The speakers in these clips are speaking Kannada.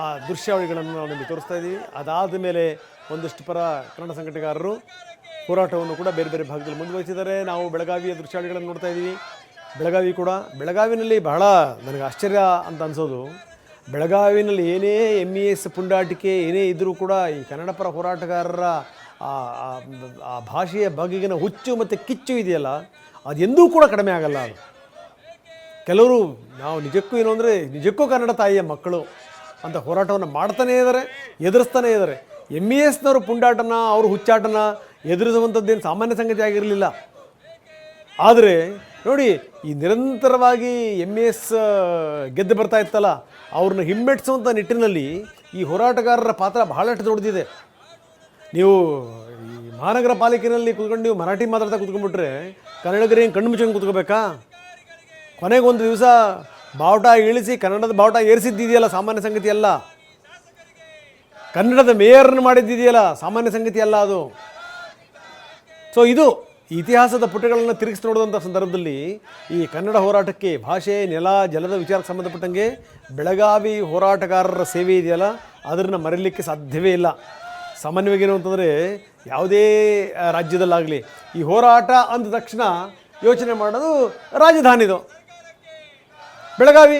ಆ ದೃಶ್ಯಾವಳಿಗಳನ್ನು ನಾವು ನಿಮಗೆ ತೋರಿಸ್ತಾ ಇದ್ದೀವಿ. ಅದಾದ ಮೇಲೆ ಒಂದಷ್ಟು ಪರ ಕನ್ನಡ ಸಂಘಟನೆಗಾರರು ಹೋರಾಟವನ್ನು ಕೂಡ ಬೇರೆ ಬೇರೆ ಭಾಗದಲ್ಲಿ ಮುಂದುವರಿಸಿದ್ದಾರೆ. ನಾವು ಬೆಳಗಾವಿಯ ದೃಶ್ಯಾವಳಿಗಳನ್ನು ನೋಡ್ತಾ ಇದ್ದೀವಿ. ಬೆಳಗಾವಿ ಕೂಡ, ಬೆಳಗಾವಿನಲ್ಲಿ ಬಹಳ ನನಗೆ ಆಶ್ಚರ್ಯ ಅಂತ ಅನಿಸೋದು. ಬೆಳಗಾವಿನಲ್ಲಿ ಏನೇ ಎಂ ಇ ಎಸ್ ಪುಂಡಾಟಿಕೆ ಏನೇ ಇದ್ದರೂ ಕೂಡ ಈ ಕನ್ನಡ ಪರ ಹೋರಾಟಗಾರರ ಆ ಭಾಷೆಯ ಬಗೆಗಿನ ಹುಚ್ಚು ಮತ್ತು ಕಿಚ್ಚು ಇದೆಯಲ್ಲ, ಅದೆಂದೂ ಕೂಡ ಕಡಿಮೆ ಆಗಲ್ಲ ಅದು. ಕೆಲವರು, ನಾವು ನಿಜಕ್ಕೂ ಏನು ಅಂದರೆ, ನಿಜಕ್ಕೂ ಕನ್ನಡ ತಾಯಿಯ ಮಕ್ಕಳು. ಅಂತ ಹೋರಾಟವನ್ನು ಮಾಡ್ತಾನೇ ಇದ್ದಾರೆ ಎದುರಿಸ್ತಾನೇ ಇದ್ದಾರೆ ಎಂ ಇ ಎಸ್ನವರು ಪುಂಡಾಟನ, ಅವ್ರ ಹುಚ್ಚಾಟನ ಎದುರಿಸುವಂಥದ್ದೇನು ಸಾಮಾನ್ಯ ಸಂಗತಿ ಆಗಿರಲಿಲ್ಲ. ಆದರೆ, ನೋಡಿ, ಈ ನಿರಂತರವಾಗಿ ಎಂ ಎಸ್ ಗೆದ್ದು ಬರ್ತಾ ಇತ್ತಲ್ಲ, ಅವ್ರನ್ನ ಹಿಮ್ಮೆಟ್ಟಿಸುವಂಥ ನಿಟ್ಟಿನಲ್ಲಿ ಈ ಹೋರಾಟಗಾರರ ಪಾತ್ರ ಬಹಳಷ್ಟು ದೊಡ್ಡದಿದೆ. ನೀವು ಈ ಮಹಾನಗರ ಪಾಲಿಕೆಯಲ್ಲಿ ಕೂತ್ಕೊಂಡು ನೀವು ಮರಾಠಿ ಮಾತಾಡ್ತಾ ಕೂತ್ಕೊಂಡ್ಬಿಟ್ರೆ ಕನ್ನಡಿಗರೇನು ಕಣ್ಣು ಮುಚ್ಕೊಂಡು ಕೂತ್ಕೋಬೇಕಾ? ಕೊನೆಗೊಂದು ದಿವಸ ಬಾವುಟ ಇಳಿಸಿ ಕನ್ನಡದ ಬಾವುಟ ಏರಿಸಿದ್ದಿದೆಯಲ್ಲ ಸಾಮಾನ್ಯ ಸಂಗತಿ ಅಲ್ಲ? ಕನ್ನಡದ ಮೇಯರ್ನ ಮಾಡಿದ್ದಿದೆಯಲ್ಲ ಸಾಮಾನ್ಯ ಸಂಗತಿ ಅಲ್ಲ ಅದು? ಸೊ ಇದು ಇತಿಹಾಸದ ಪುಟಗಳನ್ನು ತಿರುಗಿಸಿ ನೋಡಿದಂಥ ಸಂದರ್ಭದಲ್ಲಿ ಈ ಕನ್ನಡ ಹೋರಾಟಕ್ಕೆ ಭಾಷೆ, ನೆಲ, ಜಲದ ವಿಚಾರಕ್ಕೆ ಸಂಬಂಧಪಟ್ಟಂಗೆ ಬೆಳಗಾವಿ ಹೋರಾಟಗಾರರ ಸೇವೆ ಇದೆಯಲ್ಲ, ಅದನ್ನು ಮರೀಲಿಕ್ಕೆ ಸಾಧ್ಯವೇ ಇಲ್ಲ. ಸಾಮಾನ್ಯವಾಗಿ ಏನು ಅಂತಂದರೆ ಯಾವುದೇ ರಾಜ್ಯದಲ್ಲಾಗಲಿ ಈ ಹೋರಾಟ ಅಂದ ತಕ್ಷಣ ಯೋಚನೆ ಮಾಡೋದು ರಾಜಧಾನಿದು. ಬೆಳಗಾವಿ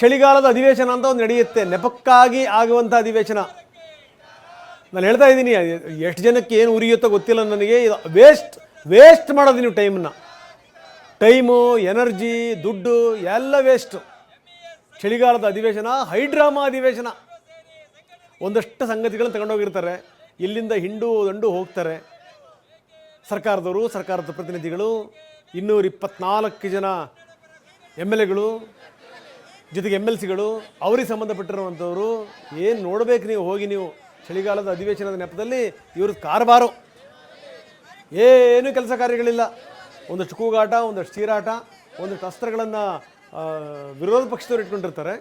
ಚಳಿಗಾಲದ ಅಧಿವೇಶನ ಅಂತ ಒಂದು ನಡೆಯುತ್ತೆ. ನೆಪಕ್ಕಾಗಿ ಆಗುವಂಥ ಅಧಿವೇಶನ. ನಾನು ಹೇಳ್ತಾ ಇದ್ದೀನಿ, ಎಷ್ಟು ಜನಕ್ಕೆ ಏನು ಉರಿಯುತ್ತೋ ಗೊತ್ತಿಲ್ಲ ನನಗೆ. ಇದು ವೇಸ್ಟ್ ವೇಸ್ಟ್ ಮಾಡೋದು ನೀವು ಟೈಮನ್ನು ಟೈಮು ಎನರ್ಜಿ ದುಡ್ಡು ಎಲ್ಲ ವೇಸ್ಟು ಚಳಿಗಾಲದ ಅಧಿವೇಶನ, ಹೈಡ್ರಾಮಾ ಅಧಿವೇಶನ. ಒಂದಷ್ಟು ಸಂಗತಿಗಳನ್ನು ತಗೊಂಡೋಗಿರ್ತಾರೆ ಇಲ್ಲಿಂದ ಹಿಂಡು, ದಂಡು ಹೋಗ್ತಾರೆ. ಸರ್ಕಾರದವರು, ಸರ್ಕಾರದ ಪ್ರತಿನಿಧಿಗಳು ಇನ್ನೂರ ಇಪ್ಪತ್ನಾಲ್ಕು ಜನ ಎಂ ಎಲ್ ಎಗಳು, ಜೊತೆಗೆ ಎಂ ಎಲ್ ಸಿಗಳು, ಅವ್ರಿಗೆ ಸಂಬಂಧಪಟ್ಟಿರುವಂಥವ್ರು ಏನು ನೋಡಬೇಕು ನೀವು ಹೋಗಿ ನೀವು ಚಳಿಗಾಲದ ಅಧಿವೇಶನದ ನೆಪದಲ್ಲಿ ಇವ್ರದ್ದು ಕಾರಬಾರು. ಏನು ಕೆಲಸ ಕಾರ್ಯಗಳಿಲ್ಲ. ಒಂದಷ್ಟು ಕೂಗಾಟ, ಒಂದಷ್ಟು ಚೀರಾಟ, ಒಂದಷ್ಟು ಅಸ್ತ್ರಗಳನ್ನು ವಿರೋಧ ಪಕ್ಷದವ್ರು ಇಟ್ಕೊಂಡಿರ್ತಾರೆ.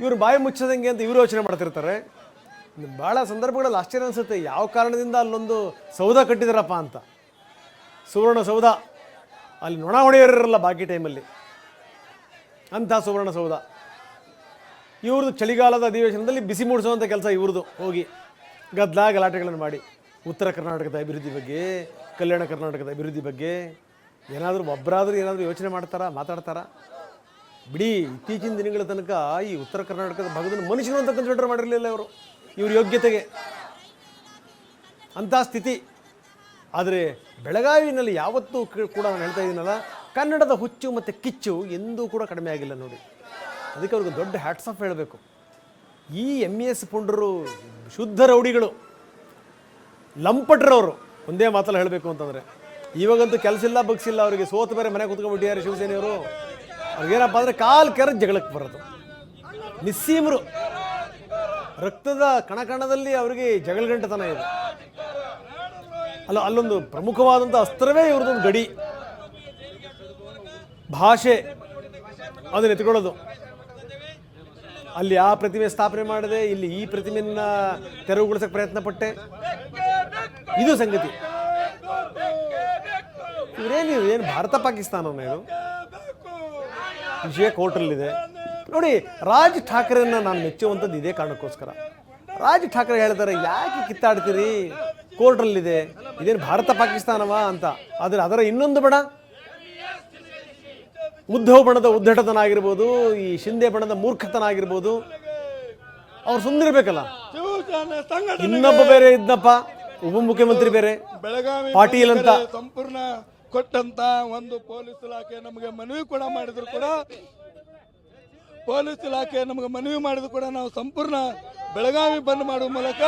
ಇವರು ಬಾಯಿ ಮುಚ್ಚದಂಗೆ ಅಂತ ಇವರು ಯೋಚನೆ ಮಾಡ್ತಿರ್ತಾರೆ. ಭಾಳ ಸಂದರ್ಭಗಳಲ್ಲಿ ಆಶ್ಚರ್ಯ ಅನಿಸುತ್ತೆ, ಯಾವ ಕಾರಣದಿಂದ ಅಲ್ಲೊಂದು ಸೌಧ ಕಟ್ಟಿದಾರಪ್ಪ ಅಂತ. ಸುವರ್ಣ ಸೌಧ. ಅಲ್ಲಿ ನೊಣ ಹೊಡೆಯೋರಿರಲ್ಲ ಬಾಕಿ ಟೈಮಲ್ಲಿ ಅಂಥ ಸುವರ್ಣ ಸೌಧ. ಇವ್ರದ್ದು ಚಳಿಗಾಲದ ಅಧಿವೇಶನದಲ್ಲಿ ಬಿಸಿ ಮೂಡಿಸುವಂಥ ಕೆಲಸ ಇವ್ರದ್ದು ಹೋಗಿ ಗದ್ದಲ ಗಲಾಟೆಗಳನ್ನು ಮಾಡಿ. ಉತ್ತರ ಕರ್ನಾಟಕದ ಅಭಿವೃದ್ಧಿ ಬಗ್ಗೆ, ಕಲ್ಯಾಣ ಕರ್ನಾಟಕದ ಅಭಿವೃದ್ಧಿ ಬಗ್ಗೆ ಏನಾದರೂ ಒಬ್ಬರಾದರೂ ಏನಾದರೂ ಯೋಚನೆ ಮಾಡ್ತಾರಾ, ಮಾತಾಡ್ತಾರಾ? ಬಿಡಿ, ಇತ್ತೀಚಿನ ದಿನಗಳ ತನಕ ಈ ಉತ್ತರ ಕರ್ನಾಟಕದ ಭಾಗದಲ್ಲಿ ಮನುಷ್ಯರು ಅಂತ ಕನ್ಸಿಡರ್ ಮಾಡಿರಲಿಲ್ಲ ಇವರು. ಇವ್ರ ಯೋಗ್ಯತೆಗೆ. ಅಂಥ ಸ್ಥಿತಿ. ಆದರೆ ಬೆಳಗಾವಿನಲ್ಲಿ ಯಾವತ್ತೂ ಕೂಡ ನಾನು ಹೇಳ್ತಾ ಇದ್ದೀನಲ್ಲ ಕನ್ನಡದ ಹುಚ್ಚು ಮತ್ತು ಕಿಚ್ಚು ಎಂದೂ ಕೂಡ ಕಡಿಮೆ ಆಗಿಲ್ಲ ನೋಡಿ. ಅದಕ್ಕೆ ಅವ್ರಿಗೆ ದೊಡ್ಡ ಹ್ಯಾಟ್ಸ್ ಆಫ್ ಹೇಳಬೇಕು. ಈ ಎಂ ಎಸ್ ಪುಂಡರು ಶುದ್ಧ ರೌಡಿಗಳು, ಲಂಪಟ್ರವರು, ಒಂದೇ ಮಾತಲ್ಲಿ ಹೇಳಬೇಕು ಅಂತಂದರೆ, ಇವಾಗಂತೂ ಕೆಲಸ ಇಲ್ಲ ಬಗ್ಸಿಲ್ಲ ಅವರಿಗೆ ಸೋತ ಬೇರೆ ಮನೆ ಕೂತ್ಕೊಂಡ್ಬಿಟ್ಟಿದ್ದಾರೆ ಶಿವಸೇನೆಯವರು. ಅವ್ರಿಗೇನಪ್ಪ ಅಂದರೆ ಕಾಲು ಕೆರೆ ಜಗಳಕ್ಕೆ ಬರೋದು. ನಿಸ್ಸೀಮರು, ರಕ್ತದ ಕಣಕಣದಲ್ಲಿ ಅವರಿಗೆ ಜಗಳಗಂಟತನ ಇದೆ. ಅಲ್ಲ, ಅಲ್ಲೊಂದು ಪ್ರಮುಖವಾದಂಥ ಅಸ್ತ್ರವೇ ಇವ್ರದ್ದೊಂದು ಗಡಿ. ಭಾಷೆ ಅದನ್ನು ಎತ್ಕೊಳ್ಳೋದು. ಅಲ್ಲಿ ಆ ಪ್ರತಿಮೆ ಸ್ಥಾಪನೆ ಮಾಡಿದೆ, ಇಲ್ಲಿ ಈ ಪ್ರತಿಮೆಯನ್ನ ತೆರವುಗೊಳಿಸಕ್ಕೆ ಪ್ರಯತ್ನ ಪಟ್ಟೆ ಇದು ಸಂಗತಿ. ಇವರೇನು ಏನು ಭಾರತ ಪಾಕಿಸ್ತಾನನ ಇದು? ವಿಷಯ ಕೋರ್ಟಲ್ಲಿದೆ ನೋಡಿ, ರಾಜ್ ಠಾಕ್ರೆನ ನಾನು ಮೆಚ್ಚುವಂಥದ್ದು ಇದೇ ಕಾರಣಕ್ಕೋಸ್ಕರ. ರಾಜ್ ಠಾಕ್ರೆ ಹೇಳ್ತಾರೆ, ಯಾಕೆ ಕಿತ್ತಾಡ್ತೀರಿ? ಕೋರ್ಟಲ್ಲಿದೆ ಇದೇನು ಭಾರತ ಪಾಕಿಸ್ತಾನವಾ? ಅಂತ. ಆದರೆ ಅದರ ಇನ್ನೊಂದು ಬಣ ಉದ್ಧವ್ ಬಣದ ಉದ್ದಟತನ ಆಗಿರ್ಬೋದು ಈ ಶಿಂದೆ ಬಣದ ಮೂರ್ಖತನ ಆಗಿರ್ಬೋದು ಅವ್ರು ಸುಮ್ಮನಿರ್ಬೇಕಲ್ಲ ಸಂಘಟನೆ ಇನ್ನೊಬ್ಬ ಬೇರೆ ಇದ್ನಪ್ಪ ಉಪಮುಖ್ಯಮಂತ್ರಿ ಬೇರೆ. ಬೆಳಗಾವಿ ಪಾಟೀಲ್ ಅಂತ. ಸಂಪೂರ್ಣ ಕೊಟ್ಟಂತ ಒಂದು ಪೊಲೀಸ್ ಇಲಾಖೆ ನಮಗೆ ಮನವಿ ಕೂಡ ಮಾಡಿದ್ರು ಕೂಡ. ಪೊಲೀಸ್ ಇಲಾಖೆ ನಮಗೆ ಮನವಿ ಮಾಡಿದ್ರು ಕೂಡ ನಾವು ಸಂಪೂರ್ಣ ಬೆಳಗಾವಿ ಬಂದ್ ಮಾಡುವ ಮೂಲಕ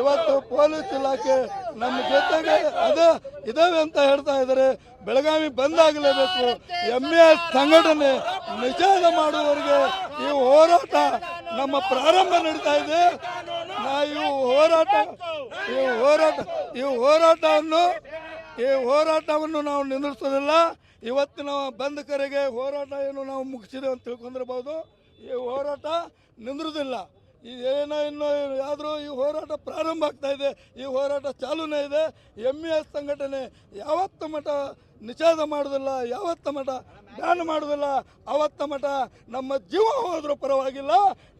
ಇವತ್ತು ಪೊಲೀಸ್ ಇಲಾಖೆ ನಮ್ಮ ಜೊತೆಗೆ ಅದು ಇದಾವೆ ಅಂತ ಹೇಳ್ತಾ ಇದ್ದಾರೆ. ಬೆಳಗಾವಿ ಬಂದ್ ಆಗಲೇಬೇಕು ಎಂ ಎ ಸಂಘಟನೆ ನಿಷೇಧ ಮಾಡುವವರಿಗೆ ಈ ಹೋರಾಟ ನಮ್ಮ ಪ್ರಾರಂಭ ನಡೀತಾ ಇದೆ. ನಾ ಈ ಹೋರಾಟ ಈ ಹೋರಾಟ, ಈ ಹೋರಾಟವನ್ನು ಈ ಹೋರಾಟವನ್ನು ನಾವು ನಿಂದಿಸೋದಿಲ್ಲ ಇವತ್ತಿನ ಬಂದ್ ಕರೆಗೆ ಹೋರಾಟ ಏನು ನಾವು ಮುಗಿಸಿದೆ ಅಂತ ತಿಳ್ಕೊಂಡಿರ್ಬೋದು. ಈ ಹೋರಾಟ ನಿಂದ್ರುದಿಲ್ಲ. ಏನೋ ಇನ್ನೂ ಆದರೂ ಈ ಹೋರಾಟ ಪ್ರಾರಂಭ ಆಗ್ತಾ ಇದೆ, ಈ ಹೋರಾಟ ಚಾಲೂನೇ ಇದೆ. ಎಂ ಎಸ್ ಸಂಘಟನೆ ಯಾವತ್ತ ಮಠ ನಿಷೇಧ ಮಾಡೋದಿಲ್ಲ, ಯಾವತ್ತ ಮಠ ಬ್ಯಾನ್ ಮಾಡೋದಿಲ್ಲ, ಅವತ್ತ ಮಠ ನಮ್ಮ ಜೀವ ಹೋದರೂ ಪರವಾಗಿಲ್ಲ.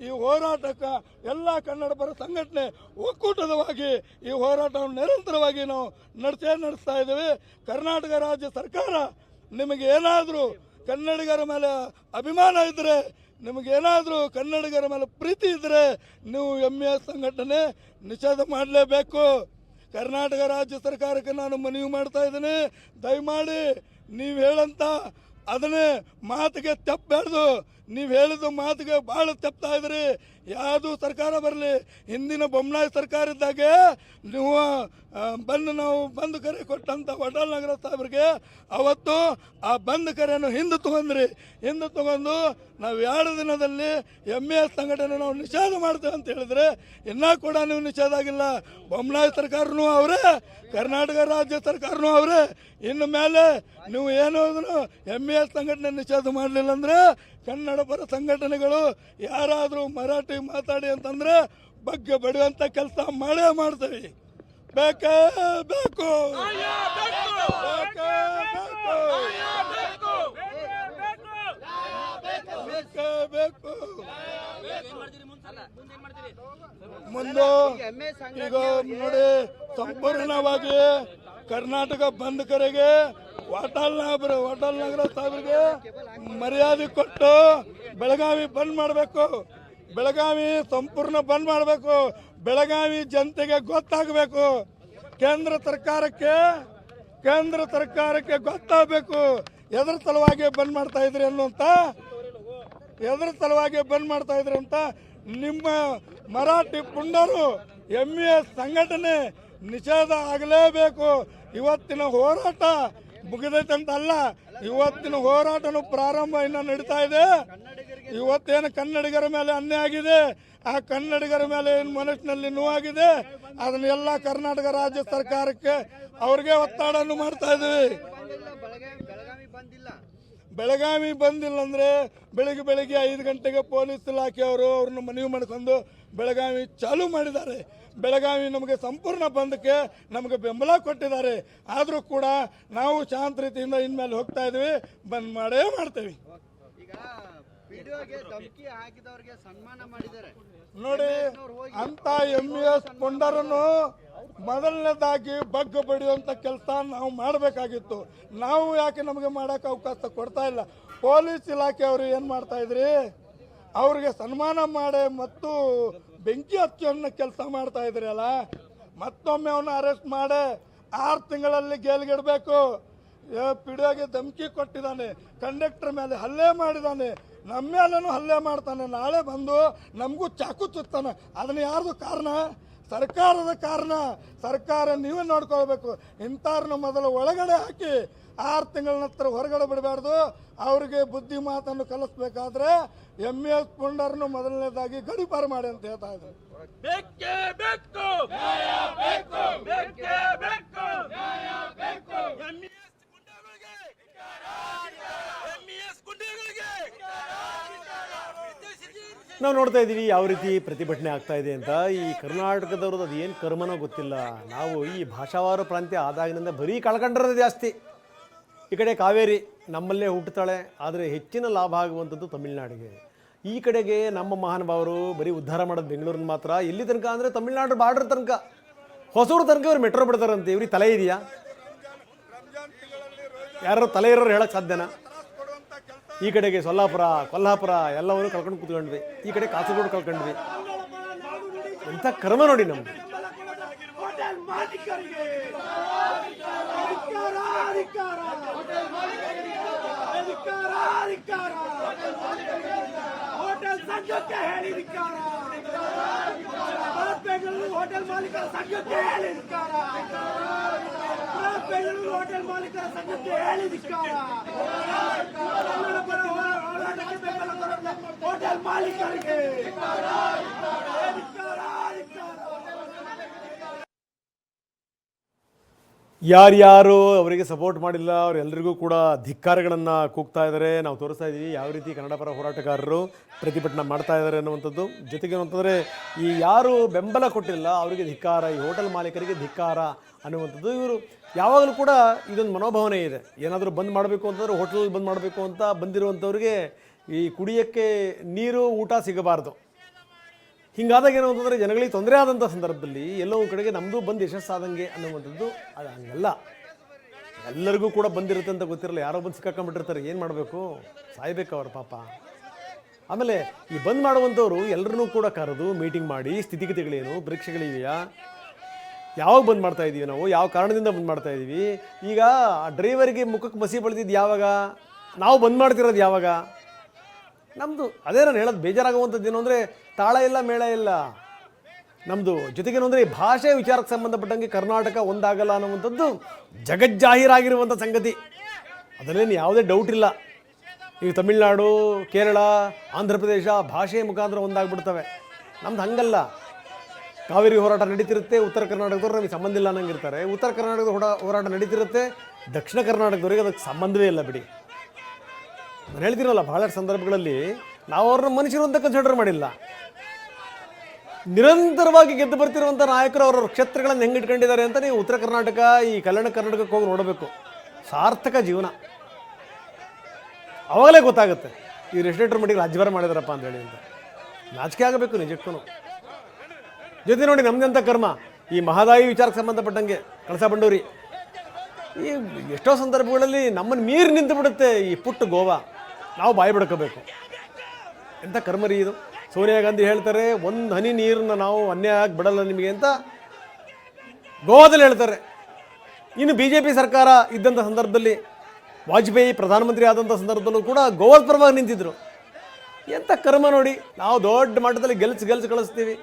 ಈ ಹೋರಾಟಕ್ಕೆ ಎಲ್ಲ ಕನ್ನಡ ಪರ ಸಂಘಟನೆ ಒಕ್ಕೂಟದವಾಗಿ ಈ ಹೋರಾಟವನ್ನು ನಿರಂತರವಾಗಿ ನಾವು ನಡೆಸೇ ನಡೆಸ್ತಾ ಇದ್ದೇವೆ. ಕರ್ನಾಟಕ ರಾಜ್ಯ ಸರ್ಕಾರ ನಿಮಗೆ ಏನಾದರೂ ಕನ್ನಡಿಗರ ಮೇಲೆ ಅಭಿಮಾನ ಇದ್ದರೆ ನಿಮಗೇನಾದರೂ ಕನ್ನಡಿಗರ ಮೇಲೆ ಪ್ರೀತಿ ಇದ್ದರೆ ನೀವು ಎಂ ಎ ಸಂಘಟನೆ ನಿಷೇಧ ಮಾಡಲೇಬೇಕು. ಕರ್ನಾಟಕ ರಾಜ್ಯ ಸರ್ಕಾರಕ್ಕೆ ನಾನು ಮನವಿ ಮಾಡ್ತಾ ಇದ್ದೀನಿ. ದಯಮಾಡಿ ನೀವು ಹೇಳಂತ ಅದನ್ನೇ ಮಾತಿಗೆ ತೆಪ್ಪಬಾರ್ದು ನೀವು ಹೇಳಿದ ಮಾತಿಗೆ ಭಾಳ ತೆಪ್ತಾ ಇದ್ರಿ. ಯಾವುದು ಸರ್ಕಾರ ಬರಲಿ? ಹಿಂದಿನ ಬೊಮ್ಮನಾಯಿ ಸರ್ಕಾರ ಇದ್ದಾಗೆ ನೀವು ಬಂದು ನಾವು ಬಂದ್ ಕರೆ ಕೊಟ್ಟಂತ ವಟಾಲ್ ನಗರ ಸಾಹೇಬ್ರಿಗೆ ಅವತ್ತು ಆ ಬಂದ್ ಕರೆಯನ್ನು ಹಿಂದೆ ತಗೊಂಡ್ರಿ. ಹಿಂದೆ ತಗೊಂಡು ನಾವು ಎರಡು ದಿನದಲ್ಲಿ ಎಂ ಎ ಸಂಘಟನೆ ನಾವು ನಿಷೇಧ ಮಾಡ್ತೇವೆ ಅಂತ ಹೇಳಿದ್ರೆ ಇನ್ನೂ ಕೂಡ ನೀವು ನಿಷೇಧ ಆಗಿಲ್ಲ. ಬೊಮ್ಮನಾಯಿ ಸರ್ಕಾರನೂ ಅವರೇ, ಕರ್ನಾಟಕ ರಾಜ್ಯ ಸರ್ಕಾರನೂ ಅವರೇ. ಇನ್ನು ಮೇಲೆ ನೀವು ಏನೋ ಎಂ ಎ ಸಂಘಟನೆ ನಿಷೇಧ ಮಾಡಲಿಲ್ಲ ಅಂದ್ರೆ ಕನ್ನಡ ಪರ ಸಂಘಟನೆಗಳು ಯಾರಾದರೂ ಮರಾಠಿ ಮಾತಾಡಿ ಅಂತಂದ್ರೆ ಬಗ್ಗೆ ಬಡಿಯುವಂಥ ಕೆಲಸ ಮಾಡೇ ಮಾಡ್ತೀವಿ. ಬೇಕೇ ಬೇಕು. ಬೇಕೇ. ಬೇಕು ಬೇಕೇ. ಬೇಕು ಮುಂದೆ ಈಗ ನೋಡಿ ಸಂಪೂರ್ಣವಾಗಿ ಕರ್ನಾಟಕ ಬಂದ್ ಕರೆಗೆ ವಾಟಾಲ್ ನಗರ ವಾಟಾಲ್ ನಗರ ಸಾಹೇಬ್ರಿಗೆ ಮರ್ಯಾದೆ ಕೊಟ್ಟು ಬೆಳಗಾವಿ ಬಂದ್ ಮಾಡಬೇಕು. ಬೆಳಗಾವಿ ಸಂಪೂರ್ಣ ಬಂದ್ ಮಾಡಬೇಕು. ಬೆಳಗಾವಿ ಜನತೆಗೆ ಗೊತ್ತಾಗಬೇಕು. ಕೇಂದ್ರ ಸರ್ಕಾರಕ್ಕೆ ಕೇಂದ್ರ ಸರ್ಕಾರಕ್ಕೆ ಗೊತ್ತಾಗಬೇಕು. ಎದ್ರ ಸಲುವಾಗಿ ಬಂದ್ ಮಾಡ್ತಾ ಇದ್ರಿ ಅನ್ನುವಂತ, ಎದ್ರ ಸಲುವಾಗಿ ಬಂದ್ ಮಾಡ್ತಾ ಇದ್ರಿ ಅಂತ ನಿಮ್ಮ ಮರಾಠಿ ಪುಂಡರು ಎಂ ಎಸ್ ಸಂಘಟನೆ ನಿಷೇಧ ಆಗಲೇಬೇಕು. ಇವತ್ತಿನ ಹೋರಾಟ ಮುಗಿದೈತೆ ಅಂತ ಅಲ್ಲ ಇವತ್ತಿನ ಹೋರಾಟನು ಪ್ರಾರಂಭ ಇನ್ನು ನಡೀತಾ ಇದೆ. ಇವತ್ತೇನು ಕನ್ನಡಿಗರ ಮೇಲೆ ಅನ್ಯಾಯ ಆಗಿದೆ, ಆ ಕನ್ನಡಿಗರ ಮೇಲೆ ಏನು ಮನಸ್ಸಿನಲ್ಲಿ ನೋವಾಗಿದೆ ಅದನ್ನೆಲ್ಲ ಕರ್ನಾಟಕ ರಾಜ್ಯ ಸರ್ಕಾರಕ್ಕೆ ಅವ್ರಿಗೆ ಒತ್ತಡವನ್ನು ಮಾಡ್ತಾ ಬಂದಿಲ್ಲ ಬೆಳಗಾವಿ ಬಂದಿಲ್ಲ ಅಂದ್ರೆ ಬೆಳಿಗ್ಗೆ ಬೆಳಿಗ್ಗೆ ಐದು ಗಂಟೆಗೆ ಪೊಲೀಸ್ ಇಲಾಖೆಯವರು ಅವ್ರನ್ನ ಮನವಿ ಮಾಡ್ಕೊಂಡು ಬೆಳಗಾವಿ ಚಾಲೂ ಮಾಡಿದ್ದಾರೆ. ಬೆಳಗಾವಿ ನಮಗೆ ಸಂಪೂರ್ಣ ಬಂದಕ್ಕೆ ನಮಗೆ ಬೆಂಬಲ ಕೊಟ್ಟಿದ್ದಾರೆ. ಆದರೂ ಕೂಡ ನಾವು ಶಾಂತ ರೀತಿಯಿಂದ ಇನ್ಮೇಲೆ ಹೋಗ್ತಾ ಇದ್ವಿ. ಬಂದ್ ಮಾಡೇ ಮಾಡ್ತೇವೆ. ನೋಡಿ ಅಂತ ಎಂ ಎಸ್ ಪುಂಡರನ್ನು ಮೊದಲನೇದಾಗಿ ಬಗ್ಗ ಬಡಿಯುವಂತ ಕೆಲಸ ನಾವು ಮಾಡಬೇಕಾಗಿತ್ತು. ನಾವು ಯಾಕೆ ನಮಗೆ ಮಾಡೋಕೆ ಅವಕಾಶ ಕೊಡ್ತಾ ಇಲ್ಲ? ಪೊಲೀಸ್ ಇಲಾಖೆ ಅವರು ಏನು ಮಾಡ್ತಾ ಇದ್ರಿ? ಅವ್ರಿಗೆ ಸನ್ಮಾನ ಮಾಡಿ ಮತ್ತು ಬೆಂಕಿ ಹಚ್ಚೋನ್ನ ಕೆಲಸ ಮಾಡ್ತಾ ಇದ್ರಿ ಅಲ್ಲ? ಮತ್ತೊಮ್ಮೆ ಅವನ್ನ ಅರೆಸ್ಟ್ ಮಾಡಿ. ಆರು ತಿಂಗಳಲ್ಲಿ ಗೇಲ್ಗಿಡಬೇಕು ಪಿಡಿಯೋಗೆ ಧಮಕಿ ಕೊಟ್ಟಿದ್ದಾನೆ. ಕಂಡಕ್ಟರ್ ಮೇಲೆ ಹಲ್ಲೆ ಮಾಡಿದ್ದಾನೆ. ನಮ್ಮ ಮೇಲೂ ಹಲ್ಲೆ ಮಾಡ್ತಾನೆ. ನಾಳೆ ಬಂದು ನಮಗೂ ಚಾಕು ಚುತ್ತಾನೆ ಅದನ್ನ ಯಾರ್ದು ಕಾರಣ? ಸರ್ಕಾರದ ಕಾರಣ ಸರ್ಕಾರ ನೀವೇ ನೋಡ್ಕೊಳ್ಬೇಕು. ಇಂಥವ್ರನ್ನ ಮೊದಲು ಒಳಗಡೆ ಹಾಕಿ ಆರು ತಿಂಗಳ ನಂತರ ಹೊರಗಡೆ ಬಿಡಬಾರ್ದು. ಅವ್ರಿಗೆ ಬುದ್ಧಿ ಮಾತನ್ನು ಕಲಿಸ್ಬೇಕಾದ್ರೆ ಎಂ ಎಸ್ ಪುಂಡರ್ನು ಮೊದಲನೇದಾಗಿ ಗಡಿಪಾರು ಮಾಡಿ ಅಂತ ಹೇಳ್ತಾ ಇದ್ದಾರೆ. ನಾವು ನೋಡ್ತಾ ಇದ್ದೀವಿ ಯಾವ ರೀತಿ ಪ್ರತಿಭಟನೆ ಆಗ್ತಾ ಇದೆ ಅಂತ. ಈ ಕರ್ನಾಟಕದವ್ರದ್ದು ಅದು ಏನು ಕರ್ಮನೋ ಗೊತ್ತಿಲ್ಲ. ನಾವು ಈ ಭಾಷಾವಾರು ಪ್ರಾಂತ್ಯ ಆದಾಗಿನಿಂದ ಬರೀ ಕಳ್ಕೊಂಡಿರೋದು ಜಾಸ್ತಿ. ಈ ಕಡೆ ಕಾವೇರಿ ನಮ್ಮಲ್ಲೇ ಹುಟ್ಟುತ್ತಾಳೆ, ಆದರೆ ಹೆಚ್ಚಿನ ಲಾಭ ಆಗುವಂಥದ್ದು ತಮಿಳ್ನಾಡಿಗೆ. ಈ ಕಡೆಗೆ ನಮ್ಮ ಮಹಾನುಭಾವರು ಬರೀ ಉದ್ಧಾರ ಮಾಡೋದು ಬೆಂಗಳೂರಿನ ಮಾತ್ರ. ಎಲ್ಲಿ ತನಕ ಅಂದರೆ ತಮಿಳ್ನಾಡು ಬಾರ್ಡರ್ ತನಕ. ಹೊಸೂರು ತನಕ ಇವ್ರು ಮೆಟ್ರೋ ಬಿಡ್ತಾರಂತೆ. ಇವ್ರಿಗೆ ತಲೆ ಇದೆಯಾ? ಯಾರು ತಲೆ ಇರೋರು ಹೇಳೋಕ್ಕೆ ಸಾಧ್ಯನಾ? ಈ ಕಡೆಗೆ ಸೊಲ್ಲಾಪುರ, ಕೊಲ್ಲಾಪುರ ಎಲ್ಲವನ್ನು ಕಳ್ಕೊಂಡು ಕೂತ್ಕೊಂಡ್ವಿ. ಈ ಕಡೆ ಕಾಸರಗೋಡು ಕಲ್ಕೊಂಡ್ವಿ ಎಂಥ ಕರ್ಮ ನೋಡಿ ನಮ್ದು ಹೋಟೆಲ್ ಮಾಲೀಕರ ಸಂಘಕ್ಕೆ ಹೇಳಿ ಧಿಕ್ಕಾರ. ಬೃಹತ್ ಬೆಂಗಳೂರು ಹೋಟೆಲ್ ಮಾಲೀಕರ ಸಂಘಕ್ಕೆ ಹೇಳಿ ಹೋಟೆಲ್ ಮಾಲೀಕರಿಗೆ ಧಿಕ್ಕಾರ, ಧಿಕ್ಕಾರ. ಯಾರ್ಯಾರು ಅವರಿಗೆ ಸಪೋರ್ಟ್ ಮಾಡಿಲ್ಲ ಅವರೆಲ್ಲರಿಗೂ ಕೂಡ ಧಿಕ್ಕಾರಗಳನ್ನು ಕೂಗ್ತಾ ಇದ್ದಾರೆ. ನಾವು ತೋರಿಸ್ತಾ ಇದ್ದೀವಿ ಯಾವ ರೀತಿ ಕನ್ನಡ ಪರ ಹೋರಾಟಗಾರರು ಪ್ರತಿಭಟನೆ ಮಾಡ್ತಾ ಇದ್ದಾರೆ ಅನ್ನುವಂಥದ್ದು. ಜೊತೆಗೆ ಅಂತಂದರೆ ಈ ಯಾರು ಬೆಂಬಲ ಕೊಟ್ಟಿಲ್ಲ, ಅವರಿಗೆ ಧಿಕ್ಕಾರ, ಈ ಹೋಟೆಲ್ ಮಾಲೀಕರಿಗೆ ಧಿಕ್ಕಾರ ಅನ್ನುವಂಥದ್ದು ಇವರು ಯಾವಾಗಲೂ ಕೂಡ ಇದೊಂದು ಮನೋಭಾವನೆ ಇದೆ. ಏನಾದರೂ ಬಂದ್ ಮಾಡಬೇಕು ಅಂತಂದ್ರೆ ಹೋಟೆಲ್ ಬಂದ್ ಮಾಡಬೇಕು ಅಂತ ಬಂದಿರುವಂಥವ್ರಿಗೆ ಈ ಕುಡಿಯೋಕ್ಕೆ ನೀರು, ಊಟ ಸಿಗಬಾರ್ದು. ಹಿಂಗಾದಾಗ ಏನು ಅಂತಂದರೆ ಜನಗಳಿಗೆ ತೊಂದರೆ ಆದಂಥ ಸಂದರ್ಭದಲ್ಲಿ ಎಲ್ಲೋ ಕಡೆಗೆ ನಮ್ಮದು ಬಂದು ಯಶಸ್ಸಾದಂಗೆ ಅನ್ನುವಂಥದ್ದು ಅದು ಹಂಗಲ್ಲ. ಎಲ್ಲರಿಗೂ ಕೂಡ ಬಂದಿರುತ್ತೆ ಅಂತ ಗೊತ್ತಿರಲ್ಲ, ಯಾರೋ ಬಂದು ಸಿಕ್ಕಾಕೊಂಡ್ಬಿಟ್ಟಿರ್ತಾರೆ, ಏನು ಮಾಡಬೇಕು? ಸಾಯ್ಬೇಕು ಅವ್ರ ಪಾಪ. ಆಮೇಲೆ ಈ ಬಂದ್ ಮಾಡುವಂಥವ್ರು ಎಲ್ಲರನ್ನೂ ಕೂಡ ಕರೆದು ಮೀಟಿಂಗ್ ಮಾಡಿ, ಸ್ಥಿತಿಗತಿಗಳೇನು, ಪರೀಕ್ಷೆಗಳಿವೆಯಾ? ಯಾವಾಗ ಬಂದ್ ಮಾಡ್ತಾ ಇದ್ದೀವಿ ನಾವು? ಯಾವ ಕಾರಣದಿಂದ ಬಂದ್ ಮಾಡ್ತಾ ಇದ್ದೀವಿ ಈಗ ಆ ಡ್ರೈವರ್ಗೆ ಮುಖಕ್ಕೆ ಮಸಿ ಬಳಿದಿದ್ದು ಯಾವಾಗ? ನಾವು ಬಂದ್ ಮಾಡ್ತಿರೋದು ಯಾವಾಗ? ನಮ್ಮದು ಅದೇ ನಾನು ಹೇಳೋದು, ಬೇಜಾರಾಗುವಂಥದ್ದು ಏನು ಅಂದರೆ, ತಾಳ ಇಲ್ಲ, ಮೇಳ ಇಲ್ಲ. ನಮ್ಮದು ಜೊತೆಗೇನು ಅಂದರೆ, ಈ ಭಾಷೆ ವಿಚಾರಕ್ಕೆ ಸಂಬಂಧಪಟ್ಟಂಗೆ ಕರ್ನಾಟಕ ಒಂದಾಗಲ್ಲ ಅನ್ನುವಂಥದ್ದು ಜಗಜ್ಜಾಹೀರಾಗಿರುವಂಥ ಸಂಗತಿ. ಅದರಲ್ಲೇನು ಯಾವುದೇ ಡೌಟ್ ಇಲ್ಲ. ಈಗ ತಮಿಳುನಾಡು, ಕೇರಳ, ಆಂಧ್ರ ಪ್ರದೇಶ ಭಾಷೆಯ ಮುಖಾಂತರ ಒಂದಾಗ್ಬಿಡ್ತವೆ. ನಮ್ದು ಹಂಗಲ್ಲ. ಕಾವೇರಿ ಹೋರಾಟ ನಡೀತಿರುತ್ತೆ, ಉತ್ತರ ಕರ್ನಾಟಕದವ್ರು ನಮಗೆ ಸಂಬಂಧ ಇಲ್ಲ ಅನ್ನಂಗಿರ್ತಾರೆ. ಉತ್ತರ ಕರ್ನಾಟಕದ ಹೋರಾಟ ನಡೀತಿರುತ್ತೆ, ದಕ್ಷಿಣ ಕರ್ನಾಟಕದವರಿಗೆ ಅದಕ್ಕೆ ಸಂಬಂಧವೇ ಇಲ್ಲ ಬಿಡಿ. ನಾನು ಹೇಳ್ತೀನಲ್ಲ ಬಹಳ ಸಂದರ್ಭಗಳಲ್ಲಿ ನಾವು ಅವ್ರನ್ನ ಮನುಷ್ಯರು ಅಂತ ಕನ್ಸಿಡರ್ ಮಾಡಿಲ್ಲ. ನಿರಂತರವಾಗಿ ಗೆದ್ದು ಬರ್ತಿರುವಂಥ ನಾಯಕರು ಅವರ ಕ್ಷೇತ್ರಗಳನ್ನು ಹೆಂಗೆ ಇಟ್ಕೊಂಡಿದ್ದಾರೆ ಅಂತ ನೀವು ಉತ್ತರ ಕರ್ನಾಟಕ, ಈ ಕಲ್ಯಾಣ ಕರ್ನಾಟಕಕ್ಕೆ ಹೋಗಿ ನೋಡಬೇಕು. ಸಾರ್ಥಕ ಜೀವನ. ಅವಾಗಲೇ ಗೊತ್ತಾಗುತ್ತೆ, ಈ ರೆಸ್ಟೇಟರ್ ಮಟ್ಟಿಗೆ ರಾಜ್ಯಭಾರ ಮಾಡಿದಾರಪ್ಪ ಅಂತ ಹೇಳಿ ಅಂತ. ನಾಚಿಕೆ ಆಗಬೇಕು ನಿಜಕ್ಕೂ ಜೊತೆ ನೋಡಿ ನಮ್ಮದಂಥ ಕರ್ಮ, ಈ ಮಹದಾಯಿ ವಿಚಾರಕ್ಕೆ ಸಂಬಂಧಪಟ್ಟಂಗೆ, ಕಳಸ ಬಂಡೂರಿ. ಈ ಎಷ್ಟೋ ಸಂದರ್ಭಗಳಲ್ಲಿ ನಮ್ಮನ್ನು ಮೀರಿ ನಿಂತು ಬಿಡುತ್ತೆ ಈ ಪುಟ್ಟ ಗೋವಾ. ನಾವು ಬಾಯಿ ಬಿಡ್ಕೋಬೇಕು. ಎಂಥ ಕರ್ಮರಿ ಇದು? ಸೋನಿಯಾ ಗಾಂಧಿ ಹೇಳ್ತಾರೆ, ಒಂದು ಹನಿ ನೀರನ್ನ ನಾವು ಅನ್ಯಾಯ ಆಗಿ ಬಿಡಲ್ಲ ನಿಮಗೆ ಅಂತ ಗೋವಾದಲ್ಲಿ ಹೇಳ್ತಾರೆ. ಇನ್ನು ಬಿ ಜೆ ಪಿ ಸರ್ಕಾರ ಇದ್ದಂಥ ಸಂದರ್ಭದಲ್ಲಿ, ವಾಜಪೇಯಿ ಪ್ರಧಾನಮಂತ್ರಿ ಆದಂಥ ಸಂದರ್ಭದಲ್ಲೂ ಕೂಡ ಗೋವಾದ ಪರವಾಗಿ ನಿಂತಿದ್ರು. ಎಂಥ ಕರ್ಮ ನೋಡಿ, ನಾವು ದೊಡ್ಡ ಮಟ್ಟದಲ್ಲಿ ಗೆಲ್ಸ್ ಗೆಲ್ಸ್ ಕಳಿಸ್ತೀವಿ.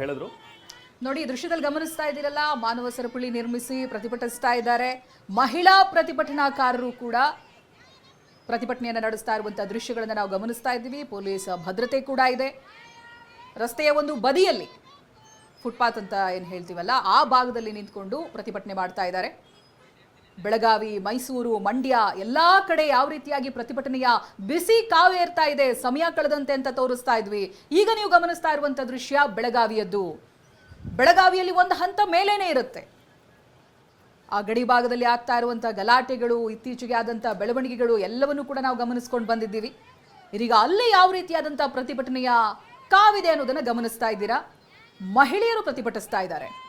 ಹೇಳಿದ್ರು. ನೋಡಿ ದೃಶ್ಯದಲ್ಲಿ ಗಮನಿಸ್ತಾ ಇದ್ದೀರಲ್ಲ, ಮಾನವ ಸರಪಳಿ ನಿರ್ಮಿಸಿ ಪ್ರತಿಭಟಿಸ್ತಾ ಇದ್ದಾರೆ. ಮಹಿಳಾ ಪ್ರತಿಭಟನಾಕಾರರು ಕೂಡ ಪ್ರತಿಭಟನೆಯನ್ನು ನಡೆಸ್ತಾ ಇರುವಂತಹ ದೃಶ್ಯಗಳನ್ನು ನಾವು ಗಮನಿಸ್ತಾ ಇದ್ದೀವಿ. ಪೊಲೀಸ್ ಭದ್ರತೆ ಕೂಡ ಇದೆ. ರಸ್ತೆಯ ಒಂದು ಬದಿಯಲ್ಲಿ ಫುಟ್ಪಾತ್ ಅಂತ ಏನು ಹೇಳ್ತೀವಲ್ಲ, ಆ ಭಾಗದಲ್ಲಿ ನಿಂತ್ಕೊಂಡು ಪ್ರತಿಭಟನೆ ಮಾಡ್ತಾ ಇದ್ದಾರೆ. ಬೆಳಗಾವಿ, ಮೈಸೂರು, ಮಂಡ್ಯ ಎಲ್ಲ ಕಡೆ ಯಾವ ರೀತಿಯಾಗಿ ಪ್ರತಿಭಟನೆಯ ಬಿಸಿ ಕಾವೇರ್ತಾ ಇದೆ, ಸಮಯ ಕಳೆದಂತೆ ಅಂತ ತೋರಿಸ್ತಾ ಇದ್ವಿ. ಈಗ ನೀವು ಗಮನಿಸ್ತಾ ಇರುವಂತ ದೃಶ್ಯ ಬೆಳಗಾವಿಯದ್ದು. ಬೆಳಗಾವಿಯಲ್ಲಿ ಒಂದು ಹಂತ ಮೇಲೇನೆ ಇರುತ್ತೆ. ಆ ಗಡಿ ಭಾಗದಲ್ಲಿ ಆಗ್ತಾ ಇರುವಂತಹ ಗಲಾಟೆಗಳು, ಇತ್ತೀಚೆಗೆ ಆದಂತಹ ಬೆಳವಣಿಗೆಗಳು ಎಲ್ಲವನ್ನೂ ಕೂಡ ನಾವು ಗಮನಿಸ್ಕೊಂಡು ಬಂದಿದ್ದೀವಿ. ಇದೀಗ ಅಲ್ಲೇ ಯಾವ ರೀತಿಯಾದಂತಹ ಪ್ರತಿಭಟನೆಯ ಕಾವಿದೆ ಅನ್ನೋದನ್ನ ಗಮನಿಸ್ತಾ ಇದ್ದೀರಾ? ಮಹಿಳೆಯರು ಪ್ರತಿಭಟಿಸ್ತಾ ಇದ್ದಾರೆ.